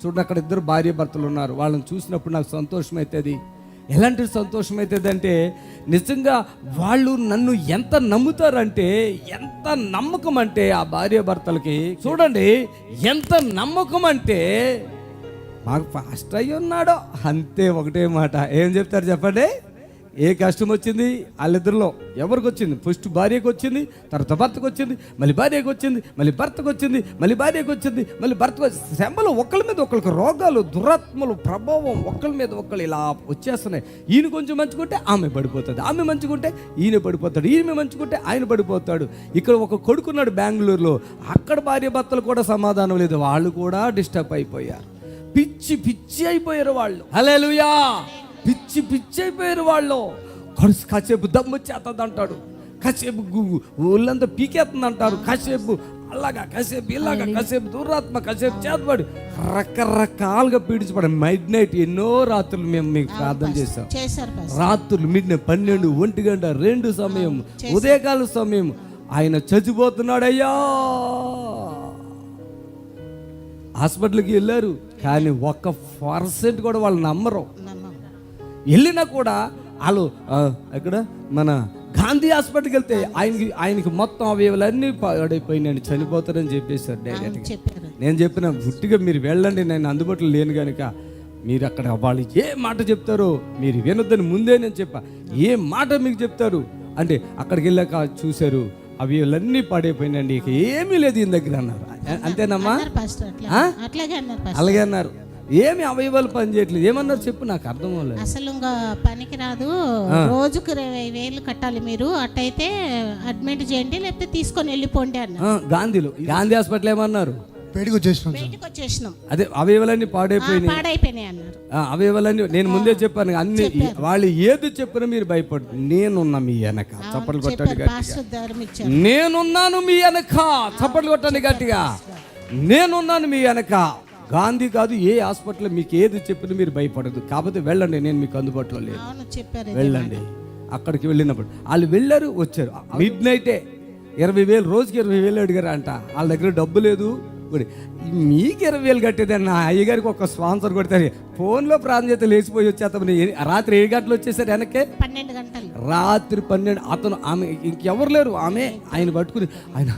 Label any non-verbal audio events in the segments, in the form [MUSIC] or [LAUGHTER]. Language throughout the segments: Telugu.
చూడండి అక్కడ ఇద్దరు భార్య భర్తలు ఉన్నారు. వాళ్ళని చూసినప్పుడు నాకు సంతోషం అవుతుంది ఎలాంటి సంతోషం అవుతుంది అంటే నిజంగా వాళ్ళు నన్ను ఎంత నమ్ముతారంటే ఎంత నమ్మకం అంటే ఆ భార్య భర్తలకి. చూడండి ఎంత నమ్మకం అంటే మాకు ఫాస్ట్ అయ్యి ఉన్నాడో అంతే ఒకటే మాట. ఏం చెప్తారు చెప్పండి? ఏ కష్టం వచ్చింది? వాళ్ళిద్దరిలో ఎవరికి వచ్చింది? ఫస్ట్ భార్యకు వచ్చింది తర్వాత భర్తకు వచ్చింది మళ్ళీ భార్యకు వచ్చింది మళ్ళీ భర్తకు వచ్చింది మళ్ళీ భార్యకు వచ్చింది మళ్ళీ భర్తకు శ్రమలు ఒకళ్ళ మీద ఒకళ్ళకి రోగాలు దురాత్మలు ప్రభావం ఒకళ్ళ మీద ఒకళ్ళు ఇలా వచ్చేస్తున్నాయి. ఈయన కొంచెం మంచుకుంటే ఆమె పడిపోతుంది. ఆమె మంచుకుంటే ఈయన పడిపోతాడు. ఈమె మంచుకుంటే ఆయన పడిపోతాడు. ఇక్కడ ఒక కొడుకున్నాడు బెంగళూరులో. అక్కడ భార్య భర్తలు కూడా సమాధానం లేదు. వాళ్ళు కూడా డిస్టర్బ్ అయిపోయారు. పిచ్చి పిచ్చి అయిపోయారు వాళ్ళు. హలేలుయా పిచ్చి పిచ్చి అయిపోయారు వాళ్ళు. కడుసు కాసేపు దమ్ము చేస్తుంది అంటాడు కాసేపు ఊళ్ళంతా పీకేస్తుంది అంటారు కాసేపు అలాగా కాసేపు ఇలాగా కాసేపు దురాత్మ కాసేపు చేతపడి రకరకాలుగా పీడించబడి మిడ్ నైట్ ఎన్నో రాత్రులు మేము మీకు ప్రార్థన చేసాం రాత్రులు మిడ్ పన్నెండు ఒంటి గంట రెండు సమయం ఉదయకాల సమయం. ఆయన చచ్చిపోతున్నాడయ్యా. హాస్పిటల్కి వెళ్ళారు. కానీ ఒక్క పర్సెంట్ కూడా వాళ్ళు నమ్మరు. నమ్మం వెళ్ళినా కూడా వాళ్ళు ఎక్కడ? మన గాంధీ హాస్పిటల్కి వెళ్తే ఆయనకి ఆయనకి మొత్తం అవయవాలన్నీ పాడైపోయినాయి చనిపోతారని చెప్పేశారు డైరెక్ట్గా చెప్పారు. నేను చెప్పిన గుట్టిగా మీరు వెళ్ళండి నేను అందుబాటులో లేను కనుక మీరు అక్కడ వాళ్ళు ఏ మాట చెప్తారో మీరు వినొద్దని ముందే నేను చెప్పా. ఏ మాట మీకు చెప్తారు? అంటే అక్కడికి వెళ్ళాక చూశారు అవి అన్నీ పాడైపోయినండి ఇక ఏమీ లేదు ఈయన దగ్గర అన్నారు. అంతేనమ్మా? అలాగే అన్నారు. ఏమి అవయవాలు పని చేయట్లేదు. ఏమన్నారు చెప్పు నాకు అర్థం అవ్వలేదు. అసలు ఇంకా పనికి రాదు. రోజుకు ఇరవై వేలు కట్టాలి మీరు. అట్టయితే అడ్మిట్ చేయండి లేకపోతే తీసుకొని వెళ్ళిపోండి అన్నారు. ఆ, గాంధీలో. గాంధీ హాస్పిటల్ ఏమన్నారు? బయటకు వచ్చేసినాం సార్. బయటకు వచ్చేసినాం అదే అవయవాలన్నీ పాడైపోయినాయి. పాడైపోయినాయి అన్నారు. ఆ, అవయవాలన్నీ నేను ముందే చెప్పాను అన్ని వాళ్ళు ఏది చెప్పినా మీరు భయపడు నేనున్నా మీ వెనక. చప్పట్లు కొట్టండి గట్టిగా. నేనున్నాను మీ వెనక. చప్పట్లు కొట్టండి గట్టిగా. నేనున్నాను మీ వెనక. గాంధీ కాదు ఏ హాస్పిటల్ మీకు ఏది చెప్పినా మీరు భయపడదు. కాకపోతే వెళ్ళండి నేను మీకు అందుబాటులో లేదు. వెళ్ళండి. అక్కడికి వెళ్ళినప్పుడు. వాళ్ళు వెళ్ళారు వచ్చారు. మిడ్ నైటే ఇరవై వేలు రోజుకి ఇరవై వేలు అడిగారు అంట వాళ్ళ దగ్గర డబ్బు లేదు. మీకు ఇరవై వేలు కట్టేదని నా అయ్యగారికి ఒక స్పాన్సర్ కొడతారు. ఫోన్లో ప్రాంతీయత లేచిపోయి వచ్చేస్తామని రాత్రి ఏడు గంటలు వచ్చేసారు వెనకే పన్నెండు గంటలు. రాత్రి పన్నెండు. అతను ఆమె ఇంకెవరు లేరు. ఆమె ఆయన పట్టుకుని ఆయన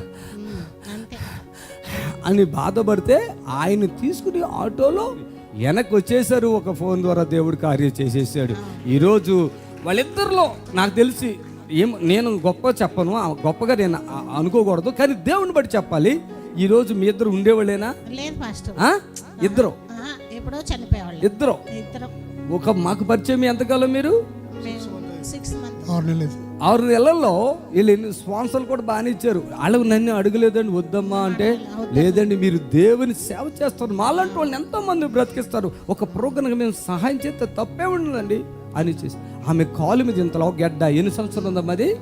అని బాధపడితే ఆయన తీసుకుని ఆటోలో వెనక్కి వచ్చేసారు ఒక ఫోన్ ద్వారా దేవుడు కార్యం చేసేసాడు. ఈరోజు వాళ్ళిద్దరిలో నాకు తెలిసి ఏం నేను గొప్ప చెప్పను గొప్పగా నేను అనుకోకూడదు కానీ దేవుని బట్టి చెప్పాలి. ఈరోజు మీ ఇద్దరు ఉండేవాళ్ళేనా? ఇద్దరు? ఇద్దరు? ఇద్దరం. ఒక మాకు పరిచయం ఎంతకాలం మీరు? సిక్స్ ఆరు నెలలు ఆరు నెలల్లో వీళ్ళు స్పాన్సర్లు కూడా బాగానే ఇచ్చారు. వాళ్ళకు నన్ను అడగలేదండి వద్దమ్మా అంటే లేదండి మీరు దేవుని సేవ చేస్తారు. మాలాంటి వాళ్ళని ఎంతో మంది బ్రతికిస్తారు. ఒక ప్రోగ్రామ్ మేము సహాయం చేస్తే తప్పే ఉండదండి అని చేసి. ఆమె కాలు మీద ఇంతలో గెడ్డ ఎన్ని సంవత్సరాలు ఉందమ్మా అది?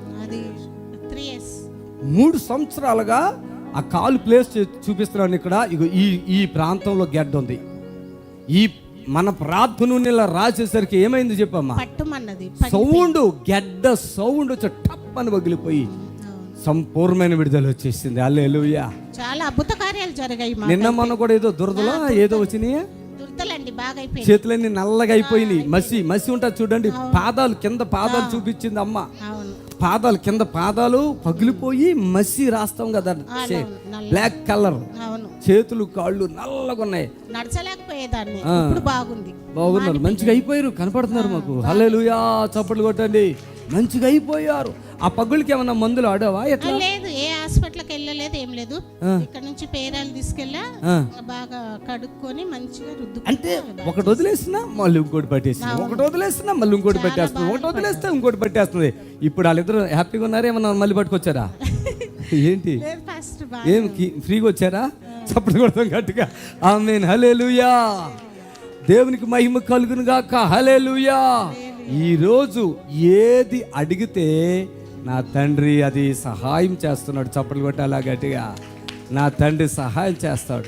మూడు సంవత్సరాలుగా ఆ కాలు ప్లేస్ చూ- చూపిస్తున్నాను ఇక్కడ. ఇగో ఈ ఈ ప్రాంతంలో గెడ్డ ఉంది. ఈ మన ప్రార్థన ఇలా రాసేసరికి ఏమైంది చెప్పమ్మా? పట్టుమన్నది సౌండ్ గెడ్డ సౌండ్ వచ్చి టప్ అని పగిలిపోయి సంపూర్ణమైన విడుదల వచ్చేసింది. అల్లెలుయా చాలా అద్భుత కార్యాలు జరిగాయి నిన్న మొన్న కూడా ఏదో దురదలో ఏదో వచ్చినాయి? చేతులన్నీ నల్లగా అయిపోయినాయి. మసి మసి ఉంటుంది చూడండి. పాదాలు కింద పాదాలు చూపించింది అమ్మ. పాదాలు కింద పాదాలు పగిలిపోయి మసి రాస్తాం కదా. బ్లాక్ కలర్ చేతులు కాళ్ళు నల్లగా ఉన్నాయి నడచలేకపోయేదాన్ని ఇప్పుడు బాగుంది. బాగున్నారు. మంచిగా అయిపోయారు కనపడుతున్నారు మాకు. హల్లెలూయా చప్పట్లు కొట్టండి. మంచిగా అయిపోయారు. ఆ పగులకి ఏమన్నా మందులు ఆడావా? ఎట్లా? లేదు ఏ హాస్పిటల్కి ఏం లేదు. ఇక్కడ నుంచి పేరాలు తీసుకెళ్ళా. బాగా కడుక్కొని మంచిగా రుద్దు అంటే ఒకటి వదిలేసినా మళ్ళీ ఇంకోటి పట్టేస్తుంది ఒకటి వదిలేసినా మళ్ళీ ఇంకోటి పట్టేస్తుంది ఒకటి వదిలేస్తే ఇంకోటి పట్టేస్తుంది. ఇప్పుడు వాళ్ళిద్దరు హ్యాపీగా ఉన్నారా ఏమన్నా మళ్ళీ పట్టుకొచ్చారా? [LAUGHS] ఏంటి? ఏం ఫ్రీగా వచ్చారా? చప్పుడు కొడతాం గట్టిగా. ఆమెన్. హలేలుయా దేవునికి మహిమ కలుగును గాక హలేలుయా ఈరోజు ఏది అడిగితే నా తండ్రి అది సహాయం చేస్తున్నాడు. చప్పట్లు కొట్టాలా గట్టిగా నా తండ్రి సహాయం చేస్తాడు.